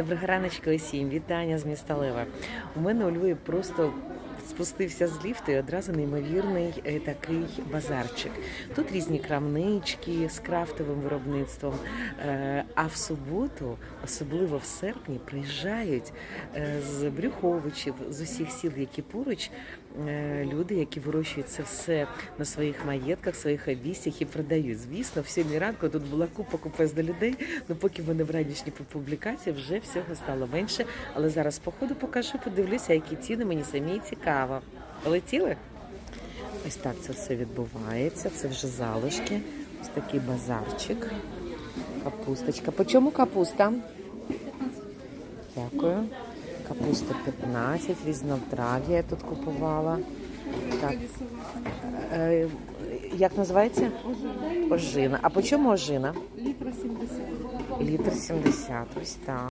Доброго раночка усім, вітання з міста Лева. У мене у Львові просто спустився з ліфту і одразу неймовірний е, такий базарчик. Тут різні крамнички з крафтовим виробництвом. Е, А в суботу, особливо в серпні, приїжджають е, з Брюховичів, з усіх сіл, які поруч, люди, які вирощують це все на своїх маєтках, своїх обійстях і продають. Звісно, в сьомій ранку тут була купа купезна людей. Ну поки в мене в ранішній публікації вже всього стало менше. Але зараз по ходу покажу, подивлюся, які ціни мені самі цікаво. Полетіли? Ось так це все відбувається. Це вже залишки. Ось такий базарчик. Капусточка. По чому капуста? Дякую. Капуста 15, різнотрав'я я тут купувала. Так. Е, як називається? Ожина. А по чому ожина? Літра 70. Літр 70. Ось так.